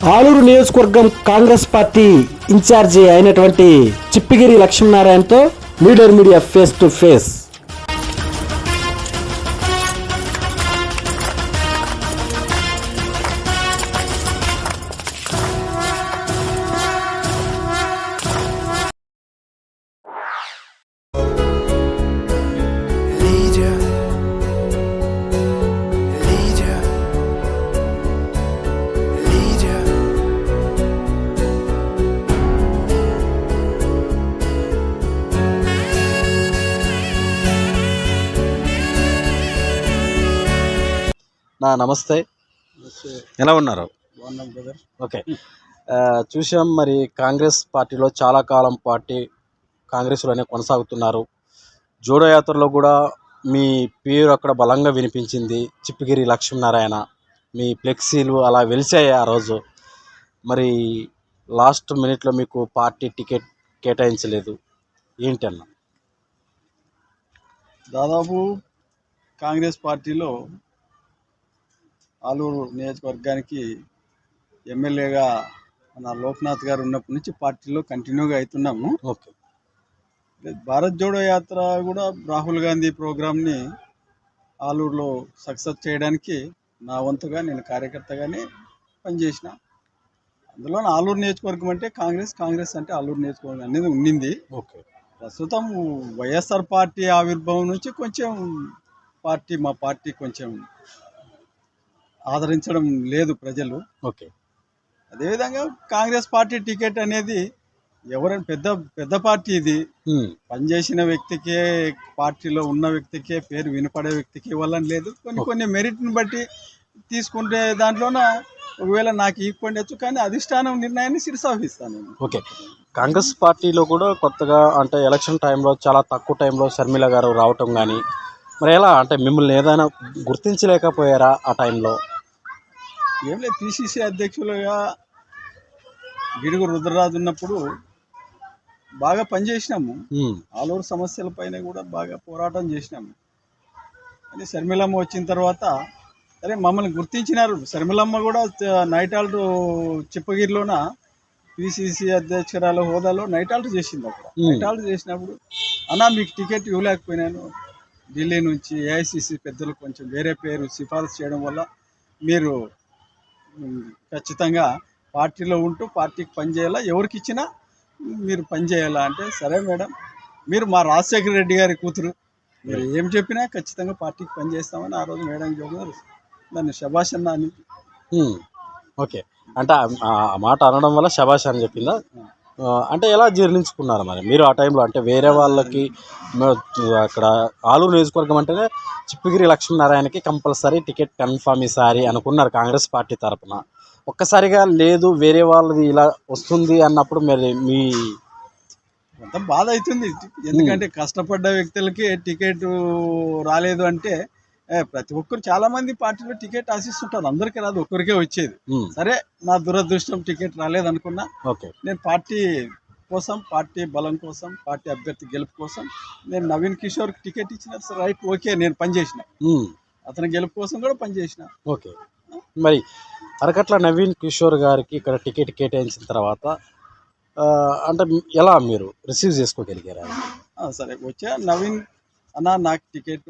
ఆలూరు నియోజకవర్గం Congress party incharge అయినటువంటి Chippagiri లక్ష్మీనారాయణతో leader media face to face. నమస్తే. ఎలా ఉన్నారు? ఓకే. చూసాం మరి కాంగ్రెస్ పార్టీలో చాలా కాలం పార్టీ కాంగ్రెస్లోనే కొనసాగుతున్నారు. జోడో యాత్రలో కూడా మీ పేరు అక్కడ బలంగా వినిపించింది చిప్పగిరి లక్ష్మీనారాయణ. మీ ఫ్లెక్సీలు అలా వెలిసాయి ఆ రోజు. మరి లాస్ట్ మినిట్లో మీకు పార్టీ టికెట్ కేటాయించలేదు. ఏంటి అన్న దాదాపు కాంగ్రెస్ పార్టీలో ఆలూరు నియోజకవర్గానికి ఎమ్మెల్యేగా మన లోక్నాథ్ గారు ఉన్నప్పటి నుంచి పార్టీలో కంటిన్యూగా అవుతున్నాము. ఓకే. భారత్ జోడో యాత్ర కూడా రాహుల్ గాంధీ ప్రోగ్రామ్ని ఆలూరులో సక్సెస్ చేయడానికి నా వంతుగా నేను కార్యకర్తగానే పనిచేసిన. అందులో ఆలూరు నియోజకవర్గం అంటే కాంగ్రెస్ కాంగ్రెస్ అంటే ఆలూరు నియోజకవర్గం అనేది ఉండింది. ఓకే. ప్రస్తుతం వైఎస్ఆర్ పార్టీ ఆవిర్భావం నుంచి కొంచెం పార్టీ మా పార్టీ కొంచెం ఆదరించడం లేదు ప్రజలు. ఓకే. అదేవిధంగా కాంగ్రెస్ పార్టీ టికెట్ అనేది ఎవరైనా పెద్ద పెద్ద పార్టీ ఇది. పనిచేసిన వ్యక్తికే పార్టీలో ఉన్న వ్యక్తికే పేరు వినపడే వ్యక్తికి ఇవ్వాలని లేదు. కొన్ని కొన్ని మెరిట్ని బట్టి తీసుకుంటే దాంట్లోన ఒకవేళ నాకు ఇవ్వండొచ్చు కానీ అధిష్టానం నిర్ణయాన్ని శిరసాహిస్తాను ఓకే. కాంగ్రెస్ పార్టీలో కూడా కొత్తగా అంటే ఎలక్షన్ టైంలో చాలా తక్కువ టైంలో షర్మిల గారు రావటం కానీ మరి ఎలా? అంటే మిమ్మల్ని ఏదైనా గుర్తించలేకపోయారా ఆ టైంలో? ఏం లేదు పిసిసి అధ్యక్షులుగా గిడుగు రుద్రరాజు ఉన్నప్పుడు బాగా పనిచేసినాము. ఉమ్, ఆలూరు సమస్యల పైన కూడా బాగా పోరాటం చేసినాము. కానీ శర్మిలమ్మ వచ్చిన తర్వాత అరే మమ్మల్ని గుర్తించినారు. శర్మిలమ్మ కూడా త- నైట్ ఆల్ట్ చిప్పగిరిలోన పిసిసి అధ్యక్షురాల హోదాలో నైట్ ఆల్ట్ చేసింది అక్కడ. నైట్ ఆల్ట్ చేసినప్పుడు అన్నా మీకు టికెట్ ఇవ్వలేకపోయినాను. ఢిల్లీ నుంచి ఏఐసిసి పెద్దలు కొంచెం వేరే పేరు సిఫారసు చేయడం వల్ల మీరు ఖచ్చితంగా పార్టీలో ఉంటూ పార్టీకి పనిచేయాలా ఎవరికి ఇచ్చినా మీరు పనిచేయాలా అంటే సరే మేడం మీరు మా రాజశేఖర రెడ్డి గారి కూతురు. మీరు ఏం చెప్పినా ఖచ్చితంగా పార్టీకి పనిచేస్తామని ఆ రోజు మేడం చెప్పారు నన్ను శభాష్ అన్న అని. ఓకే. అంటే ఆ- మాట అనడం వల్ల శబాష్ అని చెప్పిందా? అంటే ఎలా జీర్ణించుకున్నారు మరి? మీరు ఆ టైంలో అంటే వేరే వాళ్ళకి అక్కడ ఆలూరు నియోజకవర్గం అంటేనే చిప్పగిరి లక్ష్మీనారాయణకి కంపల్సరీ టికెట్ కన్ఫర్మ్ ఈసారి అనుకున్నారు కాంగ్రెస్ పార్టీ తరపున. ఒక్కసారిగా లేదు వేరే వాళ్ళది ఇలా వస్తుంది అన్నప్పుడు మరి మీ అంత బాధ అవుతుంది. ఎందుకంటే కష్టపడ్డ వ్యక్తులకి టికెట్ రాలేదు అంటే ప్రతి ఒక్కరు చాలా మంది పార్టీలో టికెట్ ఆశిస్తుంటారు. అందరికీ రాదు ఒక్కరికే వచ్చేది. సరే నా దురదృష్టం టికెట్ రాలేదనుకున్నా ఓకే. నేను పార్టీ కోసం పార్టీ బలం కోసం పార్టీ అభ్యర్థి గెలుపు కోసం నేను నవీన్ కిషోర్ టికెట్ ఇచ్చిన రైట్ ఓకే నేను పనిచేసిన. అతని గెలుపు కోసం కూడా పనిచేసిన. ఓకే. మరి అరకట్ల నవీన్ కిషోర్ గారికి ఇక్కడ టికెట్ కేటాయించిన తర్వాత అంటే ఎలా మీరు రిసీవ్ చేసుకోగలిగారా? సరే వచ్చా నవీన్ అన్న నాకు టికెట్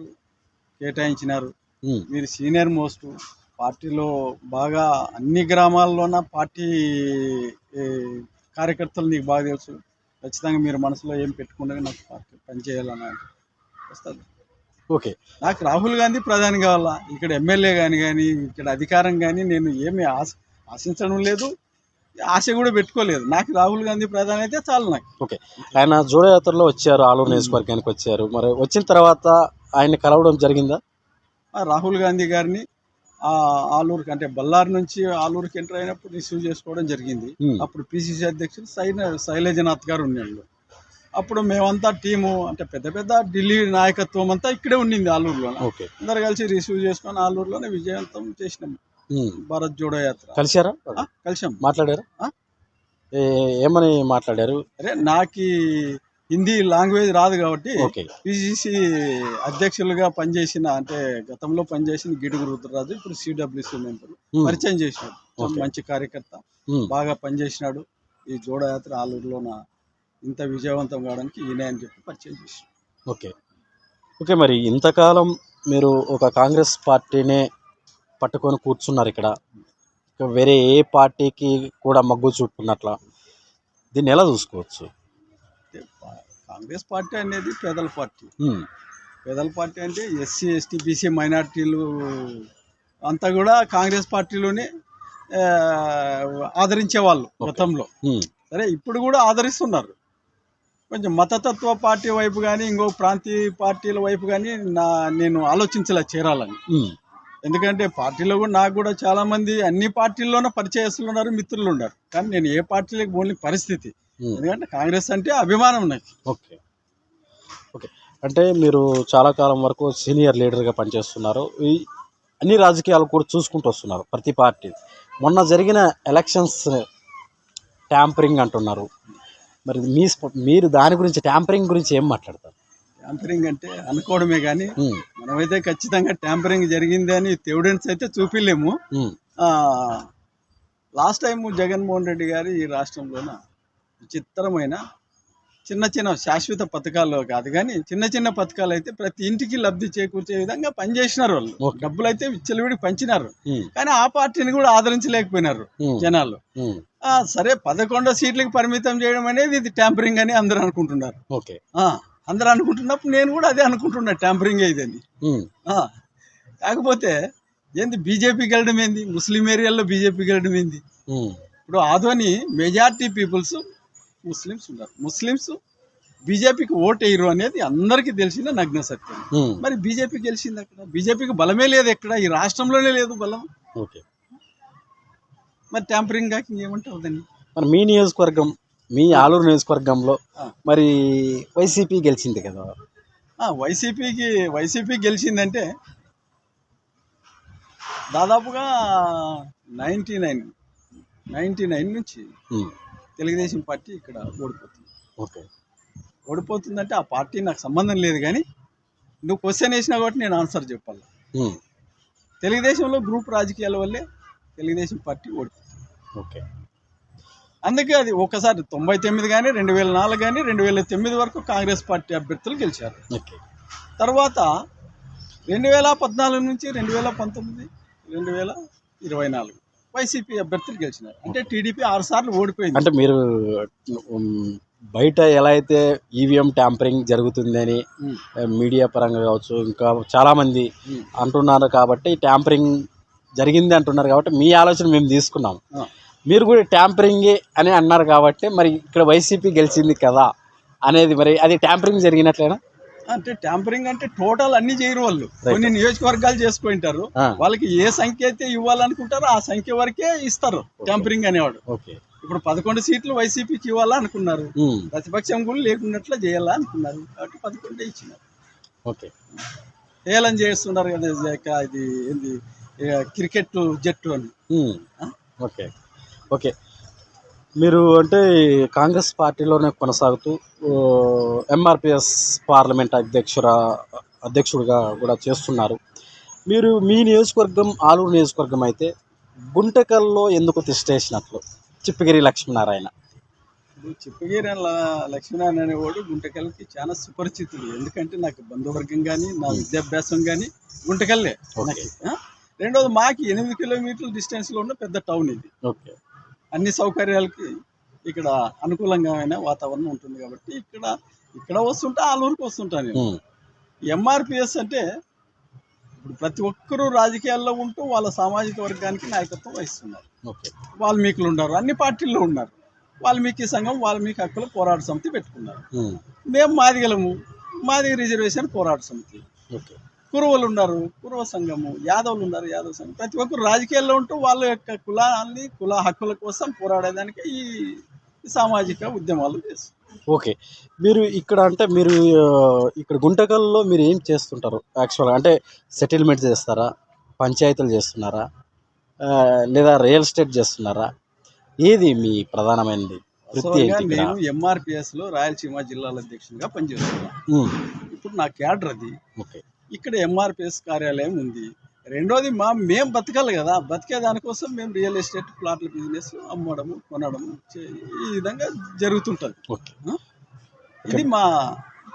కేటాయించినారు. మీరు సీనియర్ మోస్ట్ పార్టీలో బాగా అన్ని గ్రామాల్లోన పార్టీ కార్యకర్తలు నీకు బాగా తెలుసు. ఖచ్చితంగా మీరు మనసులో ఏం పెట్టుకుంటే నాకు పార్టీ పనిచేయాలని వస్తుంది. ఓకే. నాకు రాహుల్ గాంధీ ప్రధాని కావాలా? ఇక్కడ ఎమ్మెల్యే కానీ కానీ ఇక్కడ అధికారం కానీ నేను ఏమి ఆశ ఆశించడం లేదు. ఆశ కూడా పెట్టుకోలేదు. నాకు రాహుల్ గాంధీ ప్రధాని అయితే చాలు నాకు. ఓకే. ఆయన జోడయాత్రలో వచ్చారు ఆలూరు నియోజకవర్గానికి వచ్చారు. మరి వచ్చిన తర్వాత ఆయన్ని కలవడం జరిగిందా? రాహుల్ గాంధీ గారిని ఆ ఆలూరుకి అంటే బళ్ళారి నుంచి ఆలూరుకి ఎంటర్ అయినప్పుడు రిసీవ్ చేసుకోవడం జరిగింది. అప్పుడు పిసిసి అధ్యక్షుడు శైల శైలజనాథ్ గారు ఉన్నాడు అప్పుడు మేమంతా టీము అంటే పెద్ద పెద్ద ఢిల్లీ నాయకత్వం అంతా ఇక్కడే ఉండింది ఆలూరులో ఓకే. అందరు కలిసి రిసీవ్ చేసుకొని ఆలూరులోనే విజయవంతం చేసినాం. ఉమ్. భారత్ జోడో యాత్ర. కలిశారా? కలిసాం మాట్లాడారా? ఏమని మాట్లాడారు? అరే నాకు హిందీ లాంగ్వేజ్ రాదు కాబట్టి పిసిసి అధ్యక్షులుగా పనిచేసిన అంటే గతంలో పనిచేసిన గిడుగు రుద్రరాజు ఇప్పుడు సిడబ్ల్యూసి మెంబర్. పరిచయం చేసినాడు. మంచి కార్యకర్త. బాగా పనిచేసినాడు. ఈ జోడయాత్ర ఆలూరులోన ఇంత విజయవంతం కావడానికి ఈయన అని చెప్పి పరిచయం చేసి ఓకే. ఓకే మరి ఇంతకాలం మీరు ఒక కాంగ్రెస్ పార్టీనే పట్టుకొని కూర్చున్నారు ఇక్కడ. ఇక వేరే ఏ పార్టీకి కూడా మగ్గు చూపుతున్నట్ల దీన్ని ఎలా చూసుకోవచ్చు? కాంగ్రెస్ పార్టీ అనేది పేదల పార్టీ. పేదల పార్టీ అంటే ఎస్సీ ఎస్టీ బీసీ మైనార్టీలు అంతా కూడా కాంగ్రెస్ పార్టీలోనే ఆ, ఆదరించే వాళ్ళు గతంలో. సరే ఇప్పుడు కూడా ఆదరిస్తున్నారు. కొంచెం మతతత్వ పార్టీ వైపు కానీ ఇంకో ప్రాంతీయ పార్టీల వైపు కానీ నా నేను ఆలోచించలే చేరాలని. ఎందుకంటే పార్టీలో కూడా నాకు కూడా చాలా మంది అన్ని పార్టీల్లోనే పరిచయస్తులు ఉన్నారు మిత్రులు ఉన్నారు. కానీ నేను ఏ పార్టీలకు పోని పరిస్థితి. ఉమ్. ఎందుకంటే కాంగ్రెస్ అంటే అభిమానం నాకు. ఓకే. ఓకే. అంటే మీరు చాలా కాలం వరకు సీనియర్ లీడర్గా పనిచేస్తున్నారు. ఈ అన్ని రాజకీయాలు కూడా చూసుకుంటూ వస్తున్నారు ప్రతి పార్టీ. మొన్న జరిగిన ఎలక్షన్స్ ట్యాంపరింగ్ అంటున్నారు. మరి మీ మీరు దాని గురించి ట్యాంపరింగ్ గురించి ఏం మాట్లాడతారు? ట్యాంపరింగ్ అంటే అనుకోవడమే కానీ ఉమ్, మనమైతే ఖచ్చితంగా ట్యాంపరింగ్ జరిగింది అని ఎవిడెన్స్ అయితే చూపిలేము. లాస్ట్ టైం జగన్మోహన్ రెడ్డి గారు ఈ రాష్ట్రంలోన విచిత్రమైన చిన్న చిన్న శాశ్వత పథకాలు కాదు కానీ చిన్న చిన్న పథకాలు అయితే ప్రతి ఇంటికి లబ్ధి చేకూర్చే విధంగా పనిచేసినారు వాళ్ళు. డబ్బులు అయితే విచ్చలవిడి పంచినారు. కానీ ఆ పార్టీని కూడా ఆదరించలేకపోయినారు జనాలు. సరే పదకొండు సీట్లకు పరిమితం చేయడం అనేది ఇది ట్యాంపరింగ్ అని అందరూ అనుకుంటున్నారు. ఓకే. అందరూ అనుకుంటున్నప్పుడు నేను కూడా అదే అనుకుంటున్నా ట్యాంపరింగ్ ఇదని కాకపోతే ఏంది బీజేపీ గెలడం ఏంది? ముస్లిం ఏరియాల్లో బీజేపీ గెలడం ఏంది? ఇప్పుడు ఆదోని మెజారిటీ పీపుల్స్ ముస్లిమ్స్ ఉన్నారు. ముస్లిమ్స్ బీజేపీకి ఓట్ వేయరు అనేది అందరికీ తెలిసిన నగ్న సత్యం. మరి బీజేపీ గెలిచింది అక్కడ బీజేపీకి బలమే లేదు ఎక్కడ? ఈ రాష్ట్రంలోనే లేదు బలం. ఓకే. మరి ట్యాంపరింగ్ కాక ఇంకేమంటావు దాన్ని? మరి మీ నియోజకవర్గం మీ ఆలూరు నియోజకవర్గంలో. మరి వైసీపీ గెలిచింది కదా. వైసీపీకి వైసీపీ గెలిచిందంటే దాదాపుగా నైంటీ నైన్ నైంటీ నైన్ నుంచి తెలుగుదేశం పార్టీ ఇక్కడ ఓడిపోతుంది. ఓకే. ఓడిపోతుందంటే ఆ పార్టీ నాకు సంబంధం లేదు కానీ నువ్వు క్వశ్చన్ వేసినా కాబట్టి నేను ఆన్సర్ చెప్పాలి. తెలుగుదేశంలో గ్రూప్ రాజకీయాల వల్లే తెలుగుదేశం పార్టీ ఓడిపోతుంది. ఓకే. అందుకే అది ఒకసారి తొంభై తొమ్మిది కానీ రెండు వేల నాలుగు కానీ రెండు వేల తొమ్మిది వరకు కాంగ్రెస్ పార్టీ అభ్యర్థులు గెలిచారు. ఓకే. తర్వాత రెండు వేల పద్నాలుగు నుంచి రెండు వేల పంతొమ్మిది రెండు వేల ఇరవై నాలుగు వైసీపీ అభ్యర్థులు గెలిచినారు. అంటే టీడీపీ ఆరు సార్లు ఓడిపోయింది. అంటే మీరు బయట ఎలా అయితే ఈవీఎం ట్యాంపరింగ్ జరుగుతుందని మీడియా పరంగా కావచ్చు ఇంకా చాలామంది అంటున్నారు కాబట్టి ట్యాంపరింగ్ జరిగింది అంటున్నారు కాబట్టి మీ ఆలోచన మేము తీసుకున్నాం. మీరు కూడా ట్యాంపరింగే అని అన్నారు కాబట్టి మరి ఇక్కడ వైసీపీ గెలిచింది కదా అనేది మరి అది ట్యాంపరింగ్ జరిగినట్లేనా? అంటే ట్యాంపరింగ్ అంటే టోటల్ అన్ని చేయరు వాళ్ళు. కొన్ని నియోజకవర్గాలు చేసుకుంటారు. వాళ్ళకి ఏ సంఖ్య అయితే ఇవ్వాలనుకుంటారో ఆ సంఖ్య వరకే ఇస్తారు ట్యాంపరింగ్ అనేవాడు. ఓకే ఇప్పుడు పదకొండు సీట్లు వైసీపీకి ఇవ్వాలా అనుకున్నారు ఉమ్, ప్రతిపక్షం కూడా లేకున్నట్లు చేయాలా అనుకున్నారు కాబట్టి పదకొండే ఇచ్చినారు. ఓకే హేళన చేస్తున్నారు కదా ఇది క్రికెట్ జట్టు అని. Okay okay. మీరు అంటే కాంగ్రెస్ పార్టీలోనే కొనసాగుతూ ఎంఆర్పిఎస్ పార్లమెంట్ అధ్యక్షుర అధ్యక్షుడిగా కూడా చేస్తున్నారు. మీరు మీ నియోజకవర్గం ఆలూరు నియోజకవర్గం అయితే గుంటకల్లో ఎందుకు తిష్టేసినట్లు? చిప్పగిరి లక్ష్మీనారాయణ. చిప్పగిరి లక్ష్మీనారాయణ అనేవాడు గుంటకల్కి చాలా సుపరిచితుడు. ఎందుకంటే నాకు బంధువర్గం కానీ నా విద్యాభ్యాసం కానీ గుంటకల్లే? రెండోది మాకి ఎనిమిది కిలోమీటర్ల డిస్టెన్స్లో ఉన్న పెద్ద టౌన్ ఇది. ఓకే. అన్ని సౌకర్యాలకి ఇక్కడ అనుకూలంగా వాతావరణం ఉంటుంది కాబట్టి ఇక్కడ ఇక్కడ వస్తుంటా ఆలూరుకి వస్తుంటా నేను. ఎంఆర్పిఎస్ అంటే ఇప్పుడు ప్రతి ఒక్కరూ రాజకీయాల్లో ఉంటూ వాళ్ళ సామాజిక వర్గానికి నాయకత్వం వహిస్తున్నారు. వాల్మీకులు ఉన్నారు అన్ని పార్టీల్లో ఉన్నారు. వాల్మీకి సంఘం వాల్మీకి హక్కుల పోరాట సమితి పెట్టుకున్నారు. మేము మాదిగలము మాదిగ రిజర్వేషన్ పోరాట సమితి. ఓకే. కురువలు ఉన్నారు కురువ సంఘము యాదవులు ఉన్నారు యాదవ సంఘం. ప్రతి ఒక్కరు రాజకీయాల్లో ఉంటూ వాళ్ళ యొక్క కులాన్ని కుల హక్కుల కోసం పోరాడేదానికి ఈ సామాజిక ఉద్యమాలు చేస్తారు ఓకే. మీరు ఇక్కడ అంటే మీరు ఇక్కడ గుంటకల్లో మీరు ఏం చేస్తుంటారు? యాక్చువల్గా అంటే సెటిల్మెంట్ చేస్తారా? పంచాయతీలు చేస్తున్నారా? లేదా రియల్ ఎస్టేట్ చేస్తున్నారా? ఏది మీ ప్రధానమైనది? వృత్తి నేను ఎంఆర్పిఎస్లో రాయలసీమ జిల్లాల అధ్యక్షుడిగా పనిచేస్తున్నాను ఇప్పుడు నా క్యాడర్ అది. ఓకే. ఇక్కడ ఎంఆర్పిఎస్ కార్యాలయం ఉంది. రెండోది మా మేము బతకాలి కదా. బతికే దానికోసం మేము రియల్ ఎస్టేట్ ప్లాట్ల బిజినెస్ అమ్మడము కొనడము ఈ విధంగా జరుగుతుంటుంది. ఓకే. ఇది మా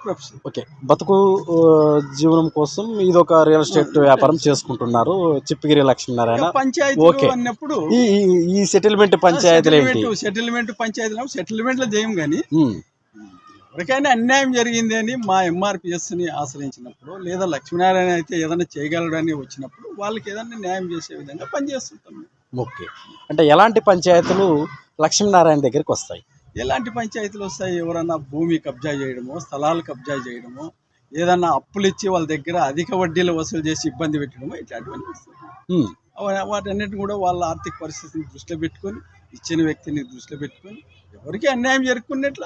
ప్రొఫెషన్. ఓకే. బతుకు జీవనం కోసం ఇది ఒక రియల్ ఎస్టేట్ వ్యాపారం చేసుకుంటున్నారు. చిప్పగిరి లక్ష్మీనారాయణ. పంచాయతీ. అన్నప్పుడు ఈ సెటిల్మెంట్ పంచాయతీలు ఏంటి? సెటిల్మెంట్ పంచాయతీలో సెటిల్మెంట్లో చేయం కానీ ఎవరికైనా అన్యాయం జరిగింది అని మా ఎంఆర్పిఎస్ని ఆశ్రయించినప్పుడు లేదా లక్ష్మీనారాయణ అయితే ఏదైనా చేయగలడని వచ్చినప్పుడు వాళ్ళకి ఏదైనా న్యాయం చేసే విధంగా పనిచేస్తుంటాం. ఓకే. అంటే ఎలాంటి పంచాయతీలు లక్ష్మీనారాయణ దగ్గరికి వస్తాయి? ఎలాంటి పంచాయతీలు వస్తాయి? ఎవరన్నా భూమి కబ్జా చేయడమో స్థలాలు కబ్జా చేయడమో ఏదన్నా అప్పులు ఇచ్చి వాళ్ళ దగ్గర అధిక వడ్డీలు వసూలు చేసి ఇబ్బంది పెట్టడమో ఇట్లాంటివన్నీ వస్తాయి. వాటన్నిటిని కూడా వాళ్ళ ఆర్థిక పరిస్థితిని దృష్టిలో పెట్టుకొని ఇచ్చిన వ్యక్తిని దృష్టిలో పెట్టుకొని ఎవరికి అన్యాయం జరుపుకున్నట్ల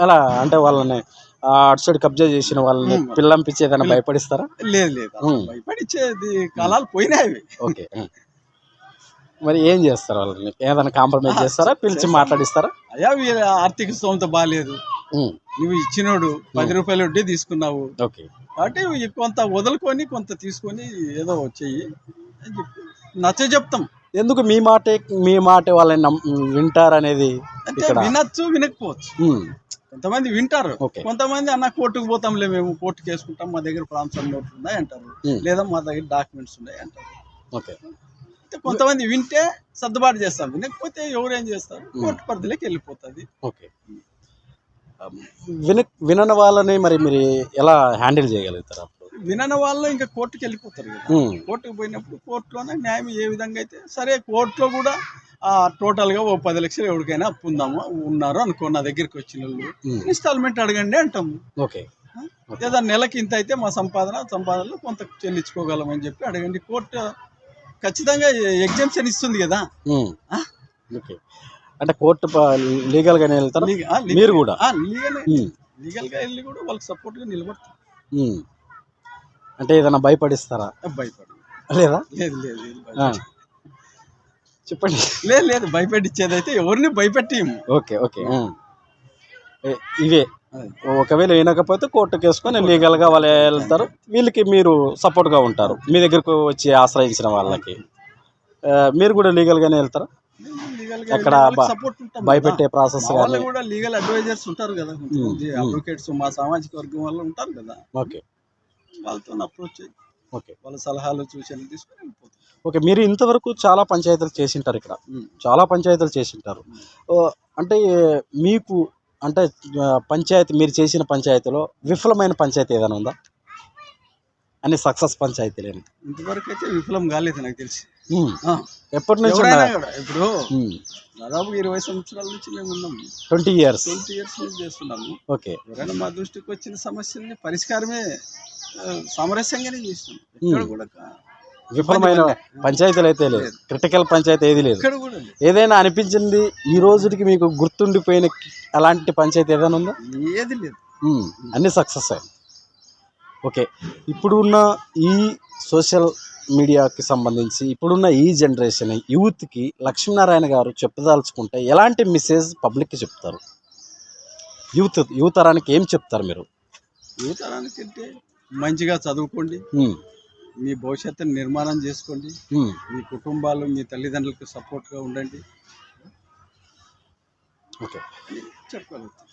అలా అంటే వాళ్ళని అటు సైడ్ కబ్జా చేసిన వాళ్ళని ఉమ్. పిల్లంపిచ్చి ఏదైనా భయపడిస్తారా? లేదు లేదు. భయపడిచ్చేది కాలాలు పోయినాయి. ఓకే. మరి ఏం చేస్తారు వాళ్ళని? ఏదైనా కాంప్రమైజ్ చేస్తారా? పిలిచి మాట్లాడిస్తారా? అయ్యా వీళ్ళ ఆర్థిక స్తోమత బాగాలేదు నువ్వు ఇచ్చినోడు పది రూపాయలు వడ్డీ తీసుకున్నావు. ఓకే. కాబట్టి ఈ కొంత వదులుకొని కొంత తీసుకొని ఏదో చెయ్యి అని చెప్పి. నచ్చ చెప్తాం. ఎందుకు మీ మాటే మీ మాట వాళ్ళని వింటారనేది అంటే వినొచ్చు వినకపోవచ్చు. కొంతమంది వింటారు. కొంతమంది అన్న కోర్టుకు పోతాంలే మేము కోర్టుకు వేసుకుంటాం మా దగ్గర ప్రాంతం ఉన్నాయి అంటారు. లేదా మా దగ్గర డాక్యుమెంట్స్ ఉన్నాయి అంటారు. ఓకే. అంటే కొంతమంది వింటే సర్దుబాటు చేస్తాం వినకపోతే ఎవరేం చేస్తారు? కోర్టు పరిధిలోకి వెళ్ళిపోతుంది. ఓకే. విన వినని వాళ్ళని మరి మీరు ఎలా హ్యాండిల్ చేయగలుగుతారు అప్పుడు? వినని వాళ్ళు ఇంకా కోర్టుకి వెళ్ళిపోతారు కదా. కోర్టుకు పోయినప్పుడు కోర్టులోనే న్యాయం ఏ విధంగా అయితే సరే కోర్టులో కూడా టోటల్గా ఓ పది లక్షలు ఎవరికైనా అప్పు ఉందాము ఉన్నారు అనుకో నా దగ్గరికి వచ్చిన వాళ్ళు. ఇన్స్టాల్మెంట్ అడగండి అంటాము. ఓకే. లేదా నెలకి ఇంత అయితే మా సంపాదన సంపాదనలో కొంత చెల్లించుకోగలమని చెప్పి అడగండి. కోర్టు ఖచ్చితంగా ఎగ్జామ్షన్ ఇస్తుంది కదా? ఓకే. అంటే కోర్టు ప- లీగల్గానే వెళ్తారా? లీగల్- మీరు కూడా? లీగల్. లీగల్గా వెళ్ళి కూడా వాళ్ళకి సపోర్ట్గా నిలబడతారు. అంటే ఏదైనా భయపడిస్తారా? భయపడి లేదా? లేదు లేదు చెప్పండి. లేదు లేదు భయపెట్టించేది అయితే ఎవరిని భయపెట్టిము ఓకే ఓకే. ఏ- ఇవే. ఒకవేళ వినకపోతే కోర్టుకు వేసుకొని లీగల్గా వాళ్ళు వెళ్తారు. వీళ్ళకి మీరు సపోర్ట్గా ఉంటారు. మీ దగ్గరకు వచ్చి ఆశ్రయించిన వాళ్ళకి. ఆ, మీరు కూడా లీగల్గానే వెళ్తారా? లీగల్గా ఎక్కడ వెళ్ళి వాళ్ళకి బ- సపోర్ట్ ఉంటాం కదా. భయపెట్టే ప్రాసెస్ మా కానీ. వాళ్ళు కూడా లీగల్ అడ్వైజర్స్ ఉంటారు కదా. కొంతమంది. అడ్వకేట్స్ మా సామాజిక వర్గం వాళ్ళు ఉంటారు కదా. ఓకే. వాళ్ళతో అప్రోచ్ అయ్యి ఓకే. వాళ్ళ సలహాలు సూచనలు తీసుకొని వెళ్ళిపోతాం. ఓకే మీరు ఇంతవరకు చాలా పంచాయతీలు చేసింటారు ఇక్కడ. చాలా పంచాయతీలు చేసింటారు. అంటే మీకు అంటే పంచాయతీ మీరు చేసిన పంచాయతీలో విఫలమైన పంచాయతీ ఏదైనా ఉందా? అన్ని సక్సెస్ పంచాయతీలేని. ఇంతవరకు అయితే విఫలం కాలేదు నాకు తెలిసి. ఎప్పటి నుంచి ఇప్పుడు. దాదాపు ఇరవై సంవత్సరాల నుంచి మేము ఉన్నాము ట్వంటీ ఇయర్స్. ట్వంటీ ఇయర్స్ నుంచి చేస్తున్నాము. ఓకే. ఎవరైనా మా దృష్టికి వచ్చిన సమస్యల్ని పరిష్కారమే సామరస్యంగానే చేస్తున్నాం. ఎక్కడ ఉమ్. కూడా విఫలమైన పంచాయతీలు అయితే లేదు క్రిటికల్ పంచాయతీ ఏది లేదు. ఏదైనా అనిపించింది ఈ రోజుకి మీకు గుర్తుండిపోయిన అలాంటి పంచాయతీ ఏదైనా ఉందా? ఏది లేదు. అన్ని సక్సెస్ అయ్యాయి ఓకే. ఇప్పుడున్న ఈ సోషల్ మీడియాకి సంబంధించి ఇప్పుడున్న ఈ జనరేషన్ యూత్కి లక్ష్మీనారాయణ గారు చెప్పదలుచుకుంటే ఎలాంటి మెసేజ్ పబ్లిక్కి చెప్తారు? యూత్ యూత్ తరానికి ఏం చెప్తారు మీరు? ఏ తరానికి అంటే మంచిగా చదువుకోండి. మీ భవిష్యత్తుని నిర్మాణం చేసుకోండి. మీ కుటుంబాలు మీ తల్లిదండ్రులకు సపోర్ట్గా ఉండండి. ఓకే. చెప్పగలుగుతాం.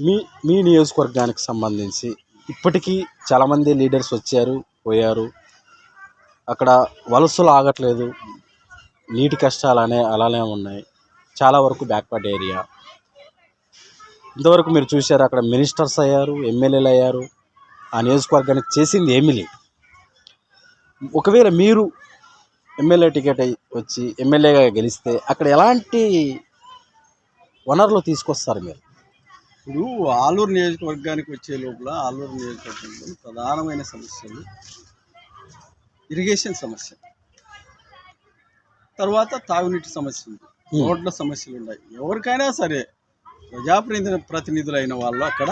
మీ మీ నియోజకవర్గానికి సంబంధించి ఇప్పటికీ చాలామంది లీడర్స్ వచ్చారు పోయారు. అక్కడ వలసలు ఆగట్లేదు. నీటి కష్టాలు అనే అలానే ఉన్నాయి. చాలా వరకు బ్యాక్వర్డ్ ఏరియా. ఇంతవరకు మీరు చూశారు అక్కడ మినిస్టర్స్ అయ్యారు ఎమ్మెల్యేలు అయ్యారు. ఆ నియోజకవర్గానికి చేసింది ఏమీ లేదు. ఒకవేళ మీరు ఎమ్మెల్యే టికెట్ అయి వచ్చి ఎమ్మెల్యేగా గెలిస్తే అక్కడ ఎలాంటి వనరులు తీసుకొస్తారు మీరు? ఇప్పుడు ఆలూరు నియోజకవర్గానికి వచ్చే లోపల ఆలూరు నియోజకవర్గంలో ప్రధానమైన సమస్యలు ఇరిగేషన్ సమస్య. తర్వాత తాగునీటి సమస్య ఉంది. రోడ్ల సమస్యలు ఉన్నాయి. ఎవరికైనా సరే ప్రజాప్రతినిధి ప్రతినిధులైన వాళ్ళు అక్కడ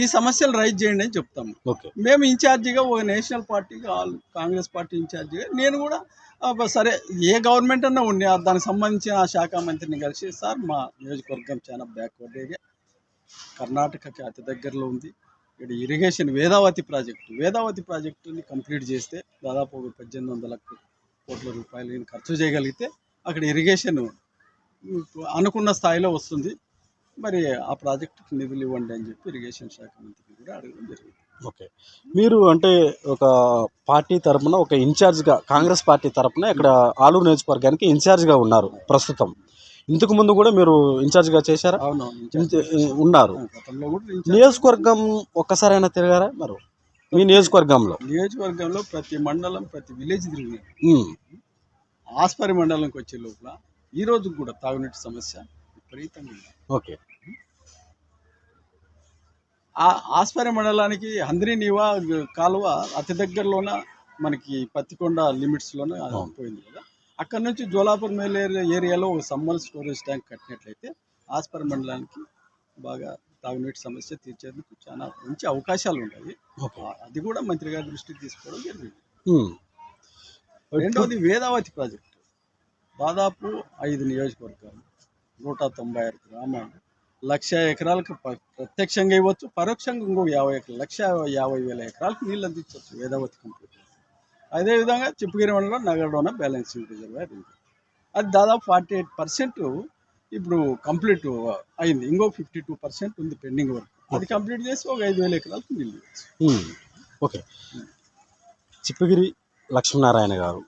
ఈ సమస్యలు రైజ్ చేయండి అని చెప్తాము. ఓకే. మేము ఇన్ఛార్జిగా ఒక నేషనల్ పార్టీగా ఆల్ కాంగ్రెస్ పార్టీ ఇన్ఛార్జిగా నేను కూడా సరే ఏ గవర్నమెంట్ అన్నా ఉండి దానికి సంబంధించిన ఆ శాఖ మంత్రిని కలిసి సార్ మా నియోజకవర్గం చాలా బ్యాక్వర్డ్ ఏరియా కర్ణాటకకి అతి దగ్గరలో ఉంది. ఇక్కడ ఇరిగేషన్ వేదావతి ప్రాజెక్టు వేదావతి ప్రాజెక్టుని కంప్లీట్ చేస్తే దాదాపు ఒక పద్దెనిమిది వందల కోట్ల రూపాయలు ఖర్చు చేయగలిగితే అక్కడ ఇరిగేషన్ అనుకున్న స్థాయిలో వస్తుంది. మరి ఆ ప్రాజెక్టుకి నిధులు ఇవ్వండి అని చెప్పి ఇరిగేషన్ శాఖ మంత్రిని కూడా అడగడం జరిగింది. ఓకే. మీరు అంటే ఒక పార్టీ తరపున ఒక ఇన్ఛార్జ్గా కాంగ్రెస్ పార్టీ తరపున ఇక్కడ ఆలూరు నియోజకవర్గానికి ఇన్ఛార్జ్గా ఉన్నారు ప్రస్తుతం. ఇంతకు ముందు కూడా మీరు ఇన్ఛార్జ్గా చేశారా? ఉన్నారు. నియోజకవర్గం ఒక్కసారైనా తిరగారా మరి? మీ నియోజకవర్గంలో? నియోజకవర్గంలో ప్రతి మండలం ప్రతి విలేజ్ ఉమ్, ఆస్పరి మండలంకి వచ్చే లోపల ఈ రోజు కూడా తాగునీటి సమస్య విపరీతంగా ఓకే. ఆ ఆస్పరి మండలానికి హంద్రి నీవా కాలువ అతి దగ్గరలోన మనకి పత్తికొండ లిమిట్స్లోన. పోయింది కదా. అక్కడ నుంచి జోలాపూర్ మేల్ ఏరియాలో ఒక సమ్మర్ స్టోరేజ్ ట్యాంక్ కట్టినట్లయితే ఆస్పరి మండలానికి బాగా తాగునీటి సమస్య తీర్చేందుకు చాలా మంచి అవకాశాలు ఉంటాయి అది కూడా మంత్రి గారి దృష్టికి తీసుకోవడం జరిగింది. రెండవది వేదావతి ప్రాజెక్టు. దాదాపు ఐదు నియోజకవర్గాలు నూట తొంభై ఆరు గ్రామాలు లక్ష ఎకరాలకు ప్రత్యక్షంగా ఇవ్వచ్చు పరోక్షంగా ఇంకో యాభై ఎకరాలు లక్ష యాభై వేల ఎకరాలకు నీళ్ళు అందించవచ్చు వేదావతి కంప్లీట్ అదేవిధంగా చిప్పగిరి మండలం నగరలోన బ్యాలెన్సింగ్ రిజర్వాయర్ ఉంది. అది దాదాపు ఫార్టీ ఎయిట్ పర్సెంట్ ఇప్పుడు కంప్లీట్ అయింది. ఇంకో ఫిఫ్టీ టూ పర్సెంట్ ఉంది పెండింగ్ వర్క్. అది కంప్లీట్ చేసి ఒక ఐదు వేల ఎకరాలకు నీళ్ళు ఓకే. చిప్పగిరి లక్ష్మీనారాయణ గారు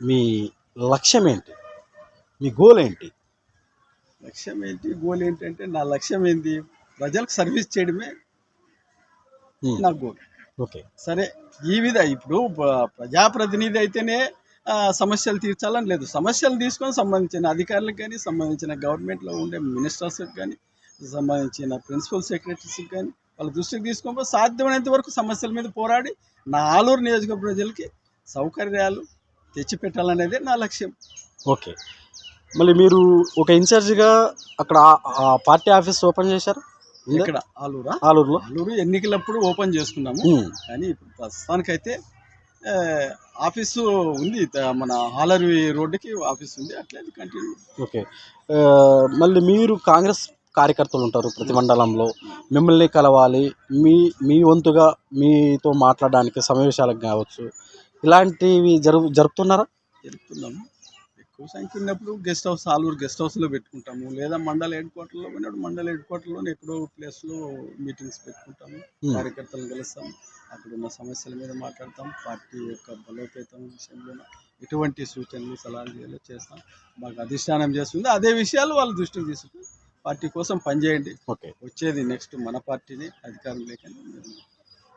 మీ లక్ష్యం ఏంటి మీ గోల్ ఏంటి లక్ష్యం ఏంటి? గోల్ ఏంటంటే నా లక్ష్యం ఏంటి ప్రజలకు సర్వీస్ చేయడమే ఉమ్, నా గోల్ ఓకే సరే ఈ విధ ఇప్పుడు ప్రజాప్రతినిధి అయితేనే సమస్యలు తీర్చాలని లేదు. సమస్యలు తీసుకొని సంబంధించిన అధికారులకు కానీ సంబంధించిన గవర్నమెంట్లో ఉండే మినిస్టర్స్కి కానీ సంబంధించిన ప్రిన్సిపల్ సెక్రటరీస్కి కానీ వాళ్ళ దృష్టికి తీసుకొని సాధ్యమైనంత వరకు సమస్యల మీద పోరాడి నా ఆలూరు నియోజకవర్గ ప్రజలకి సౌకర్యాలు తెచ్చిపెట్టాలనేదే నా లక్ష్యం. ఓకే మళ్ళీ మీరు ఒక ఇన్ఛార్జిగా అక్కడ పార్టీ ఆఫీస్ ఓపెన్ చేశారు? ఇక్కడ ఆలూరా? ఆలూరులో. ఆలూరు ఎన్నికలప్పుడు ఓపెన్ చేసుకున్నాము. కానీ ఇప్పుడు ప్రస్తుతానికైతే ఆఫీసు ఉంది. మన హాలర్వి రోడ్డుకి ఆఫీస్ ఉంది. అట్లే కంటిన్యూ ఓకే. మళ్ళీ మీరు కాంగ్రెస్ కార్యకర్తలు ఉంటారు ప్రతి మండలంలో. మిమ్మల్ని కలవాలి. మీ మీ వంతుగా మీతో మాట్లాడడానికి సమావేశాలకు కావచ్చు. ఇలాంటివి జరుపు జరుపుతున్నారా? జరుపుతున్నాము. సంఖ్య ఉన్నప్పుడు గెస్ట్ హౌస్ ఆలూరు గెస్ట్ హౌస్లో పెట్టుకుంటాము. లేదా మండల హెడ్ క్వార్టర్లో పోయినప్పుడు మండల హెడ్ క్వార్టర్లో ఎక్కడో ప్లేస్లో మీటింగ్స్ పెట్టుకుంటాము. Hmm. కార్యకర్తలను కలుస్తాము. అక్కడ ఉన్న సమస్యల మీద మాట్లాడతాం పార్టీ యొక్క బలోపేతం విషయంలో ఎటువంటి సూచనలు సలహాలు చేయాలో చేస్తాం. మాకు అధిష్టానం చేస్తుంది. అదే విషయాలు వాళ్ళ దృష్టికి తీసుకుని పార్టీ కోసం పనిచేయండి ఓకే వచ్చేది నెక్స్ట్ మన పార్టీని అధికారం లేకని మేము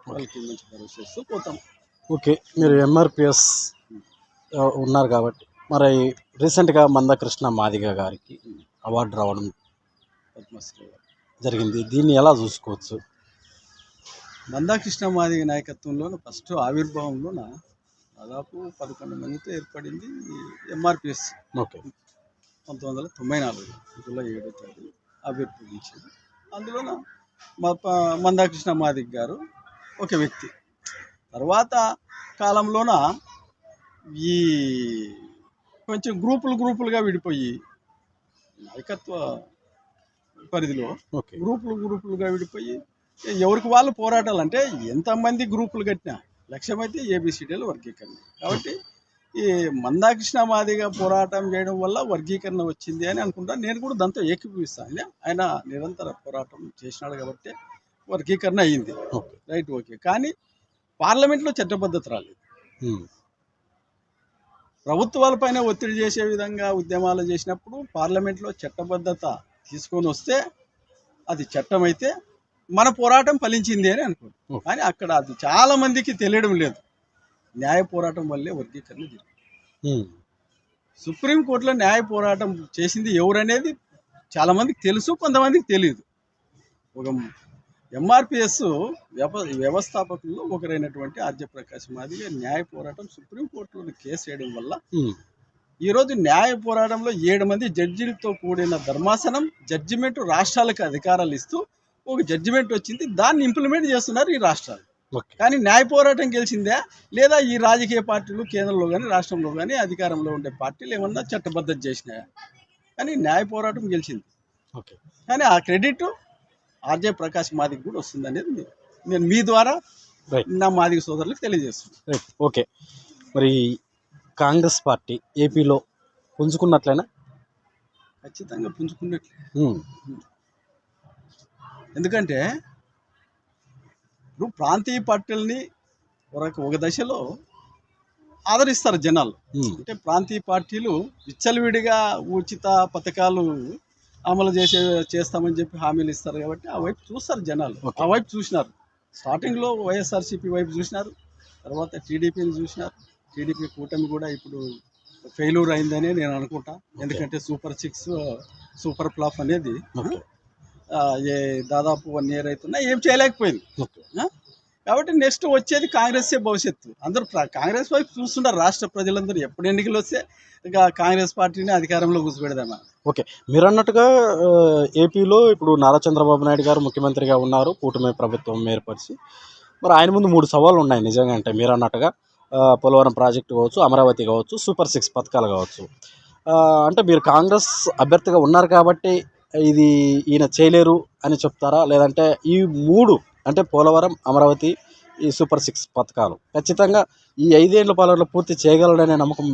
వాళ్ళకి మంచి భరోసా పోతాం. ఓకే మీరు ఎంఆర్పిఎస్ ఉన్నారు కాబట్టి. మరి రీసెంట్గా మందకృష్ణ మాదిగ గారికి అవార్డు రావడం పద్మశ్రీ జరిగింది. దీన్ని ఎలా చూసుకోవచ్చు? మందాకృష్ణ మాదిగ నాయకత్వంలో ఫస్ట్ ఆవిర్భావంలోన దాదాపు పదకొండు మందితో ఏర్పడింది ఎంఆర్పిఎస్ ఓకే. పంతొమ్మిది వందల తొంభై నాలుగు జూలై ఏడో తేదీ ఆవిర్భవించింది. అందులోన మా మందాకృష్ణ మాదిగ గారు ఒక వ్యక్తి. తర్వాత కాలంలోన ఈ కొంచెం గ్రూపులు గ్రూపులుగా విడిపోయి నాయకత్వ పరిధిలో ఓకే. గ్రూపులు గ్రూపులుగా విడిపోయి ఎవరికి వాళ్ళు పోరాటాలు అంటే ఎంతమంది గ్రూపులు కట్టినా లక్ష్యమైతే ఏబిసిడీలు వర్గీకరణ. కాబట్టి ఈ మందాకృష్ణ మాదిగా పోరాటం చేయడం వల్ల వర్గీకరణ వచ్చింది అని అనుకుంటా. నేను కూడా దాంతో ఏకీభవిస్తాను ఆయన నిరంతర పోరాటం చేసినాడు కాబట్టి వర్గీకరణ అయ్యింది రైట్ ఓకే. కానీ పార్లమెంట్లో చట్టబద్ధత రాలేదు. ప్రభుత్వాలపైన ఒత్తిడి చేసే విధంగా ఉద్యమాలు చేసినప్పుడు పార్లమెంట్లో చట్టబద్ధత తీసుకొని వస్తే అది చట్టం అయితే మన పోరాటం ఫలించింది అని అనుకోండి. కానీ అక్కడ అది చాలా మందికి తెలియడం లేదు. న్యాయ పోరాటం వల్లే వర్గీకరణ జరిగింది. సుప్రీంకోర్టులో న్యాయ పోరాటం చేసింది ఎవరనేది చాలా మందికి తెలుసు కొంతమందికి తెలియదు ఒక ఎంఆర్పిఎస్ వ్యవ వ్యవస్థాపకుల్లో ఒకరైనటువంటి ఆర్జప్రకాశ్ మాదిగా న్యాయ పోరాటం సుప్రీంకోర్టులో కేసు వేయడం వల్ల ఈరోజు న్యాయ పోరాటంలో ఏడు మంది జడ్జిలతో కూడిన ధర్మాసనం జడ్జిమెంట్ రాష్ట్రాలకు అధికారాలు ఇస్తూ ఒక జడ్జిమెంట్ వచ్చింది. దాన్ని ఇంప్లిమెంట్ చేస్తున్నారు ఈ రాష్ట్రాలు. కానీ న్యాయ పోరాటం గెలిచిందా? లేదా ఈ రాజకీయ పార్టీలు కేంద్రంలో కానీ రాష్ట్రంలో కానీ అధికారంలో ఉండే పార్టీలు ఏమన్నా చట్టబద్ధత చేసినాయా? కానీ న్యాయ పోరాటం గెలిచింది. ఓకే. కానీ ఆ క్రెడిట్ ఆర్జే ప్రకాష్ మాదికి కూడా వస్తుంది అనేది నేను మీ ద్వారా నా మాదిగ సోదరులకు తెలియజేస్తున్నాను. Right okay. మరి కాంగ్రెస్ పార్టీ ఏపీలో పుంజుకున్నట్లేనా? ఖచ్చితంగా పుంజుకున్నట్లే. ఉమ్, ఎందుకంటే ఇప్పుడు ప్రాంతీయ పార్టీలని ఒక ఒక దశలో ఆదరిస్తారు జనాలు. ఉమ్, అంటే ప్రాంతీయ పార్టీలు విచ్చలవిడిగా ఉచిత పథకాలు అమలు చేసే చేస్తామని చెప్పి హామీలు ఇస్తారు కాబట్టి ఆ వైపు చూస్తారు జనాలు. ఆ వైపు చూసినారు. స్టార్టింగ్లో వైఎస్ఆర్సీపీ వైపు చూసినారు. తర్వాత టీడీపీని చూసినారు. టీడీపీ కూటమి కూడా ఇప్పుడు ఫెయిల్యూర్ అయిందని నేను అనుకుంటా. ఎందుకంటే సూపర్ సిక్స్ సూపర్ ఫ్లాప్ అనేది దాదాపు వన్ ఇయర్ అవుతున్నా ఏం చేయలేకపోయింది? కాబట్టి నెక్స్ట్ వచ్చేది కాంగ్రెస్సే భవిష్యత్తు. అందరూ కాంగ్రెస్ వైపు చూస్తున్నారు రాష్ట్ర ప్రజలందరూ. ఎప్పుడు ఎన్నికలు వస్తే ఇంకా కాంగ్రెస్ పార్టీని అధికారంలో కూర్చోబెడదామా? ఓకే. మీరు అన్నట్టుగా ఏపీలో ఇప్పుడు నారా చంద్రబాబు నాయుడు గారు ముఖ్యమంత్రిగా ఉన్నారు కూటమి ప్రభుత్వం ఏర్పరిచి. మరి ఆయన ముందు మూడు సవాళ్ళు ఉన్నాయి నిజంగా అంటే మీరు అన్నట్టుగా పోలవరం ప్రాజెక్టు కావచ్చు అమరావతి కావచ్చు సూపర్ సిక్స్ పథకాలు కావచ్చు. అంటే మీరు కాంగ్రెస్ అభ్యర్థిగా ఉన్నారు కాబట్టి ఇది ఈయన చేయలేరు అని చెప్తారా? లేదంటే ఈ మూడు అంటే పోలవరం అమరావతి ఈ సూపర్ సిక్స్ పథకాలు. ఖచ్చితంగా ఈ ఐదేళ్ళ పాలనలో పూర్తి చేయగలడనే నమ్మకం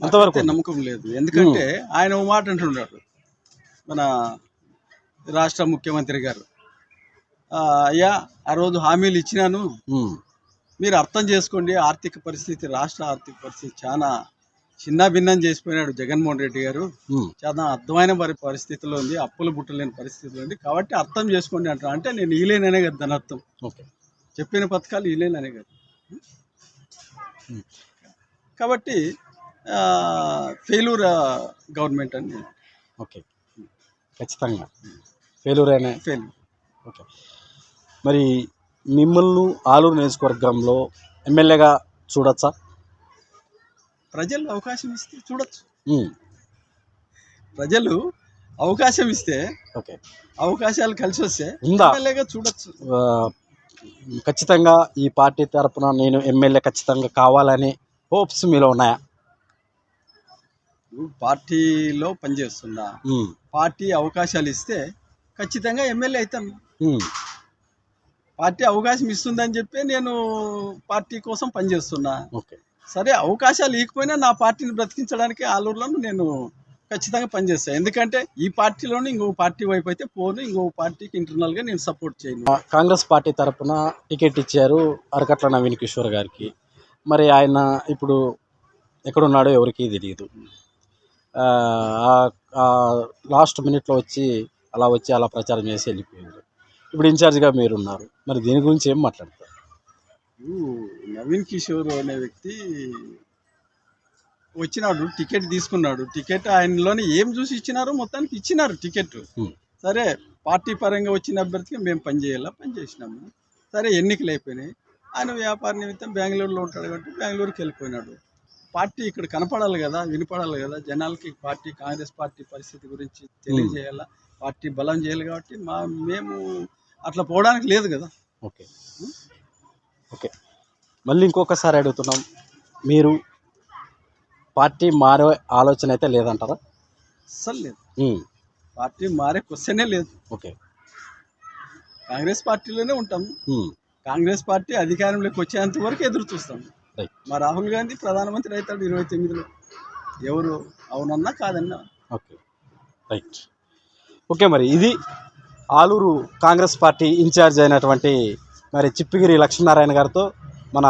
ఎంతవరకు? నమ్మకం లేదు. ఎందుకంటే ఆయన ఒక మాట అంటున్నాడు మన రాష్ట్ర ముఖ్యమంత్రి గారు అయ్యా ఆ రోజు హామీలు ఇచ్చినాను. మీరు అర్థం చేసుకోండి ఆర్థిక పరిస్థితి రాష్ట్ర ఆర్థిక పరిస్థితి చాలా చిన్న భిన్నం చేసిపోయినాడు జగన్మోహన్ రెడ్డి గారు. చాలా అర్థమైన మరి పరిస్థితిలో ఉంది అప్పులు బుట్టలేని పరిస్థితిలో ఉంది. కాబట్టి అర్థం చేసుకోండి అంటారు. అంటే నేను ఈలేననే కదా దాని అర్థం. ఓకే. చెప్పిన పథకాలు ఈలేననే కదా. కాబట్టి ఫెయిల్యూర్ గవర్నమెంట్ అని ఓకే. ఖచ్చితంగా. ఫెయిల్యూర్ అయినా ఫెయిల్ ఓకే. మరి మిమ్మల్ని ఆలూరు నియోజకవర్గంలో ఎమ్మెల్యేగా చూడొచ్చా? ప్రజలు అవకాశం ఇస్తే చూడొచ్చు. ప్రజలు అవకాశం ఇస్తే ఓకే. అవకాశాలు కలిసి వస్తే ఉందా? ఎమ్మెల్యేగా చూడొచ్చు. ఖచ్చితంగా ఈ పార్టీ తరపున నేను ఎమ్మెల్యే ఖచ్చితంగా కావాలని హోప్స్ మీలో ఉన్నాయా? పార్టీలో పనిచేస్తున్నా పార్టీ అవకాశాలు ఇస్తే ఖచ్చితంగా ఎమ్మెల్యే అవుతాను. పార్టీ అవకాశం ఇస్తుందని చెప్పి నేను పార్టీ కోసం పనిచేస్తున్నా. ఓకే. సరే అవకాశాలు ఇకపోయినా నా పార్టీని బ్రతికించడానికి ఆలూరులోనూ నేను ఖచ్చితంగా పనిచేస్తాను ఎందుకంటే ఈ పార్టీలోనే ఇంకో పార్టీ వైపు అయితే పోను ఇంకో పార్టీకి ఇంటర్నల్గా నేను సపోర్ట్ చేయను. కాంగ్రెస్ పార్టీ తరఫున టికెట్ ఇచ్చారు అరకట్ల నవీన్ కిషోర్ గారికి. మరి ఆయన ఇప్పుడు ఎక్కడున్నాడో ఎవరికీ తెలియదు. లాస్ట్ మినిట్లో వచ్చి అలా వచ్చి అలా ప్రచారం చేసి వెళ్ళిపోయారు. ఇప్పుడు ఇన్ఛార్జ్గా మీరున్నారు. మరి దీని గురించి ఏం మాట్లాడతారు? నవీన్ కిషోర్ అనే వ్యక్తి వచ్చినాడు టికెట్ తీసుకున్నాడు. టికెట్ ఆయనలోనే ఏం చూసి ఇచ్చినారో మొత్తానికి ఇచ్చినారు టికెట్. సరే పార్టీ పరంగా వచ్చిన అభ్యర్థికి మేము పని చేయాలా? పని చేసినాము. సరే ఎన్నికలు అయిపోయినాయి. ఆయన వ్యాపార నిమిత్తం బెంగళూరులో ఉంటాడు కాబట్టి బెంగళూరుకి వెళ్ళిపోయినాడు. పార్టీ ఇక్కడ కనపడాలి కదా వినపడాలి కదా. జనాలకి పార్టీ కాంగ్రెస్ పార్టీ పరిస్థితి గురించి తెలియజేయాలా? పార్టీ బలం చేయాలి కాబట్టి మా మేము అట్లా పోవడానికి లేదు కదా. ఓకే. ఓకే. మళ్ళీ ఇంకొకసారి అడుగుతున్నాం. మీరు పార్టీ మారే ఆలోచన అయితే లేదంటారా? అస్సలు లేదు. పార్టీ మారే క్వశ్చనే లేదు. ఓకే. కాంగ్రెస్ పార్టీలోనే ఉంటాం. కాంగ్రెస్ పార్టీ అధికారంలోకి వచ్చేంత వరకు ఎదురు చూస్తాం. రైట్. మా రాహుల్ గాంధీ ప్రధానమంత్రి అవుతాడు ఇరవై తొమ్మిదిలో. ఎవరు? అవునన్నా కాదన్నా. ఓకే. రైట్. ఓకే మరి ఇది ఆలూరు కాంగ్రెస్ పార్టీ ఇన్ఛార్జ్ అయినటువంటి మరి చిప్పిగిరి లక్ష్మీనారాయణ గారితో మన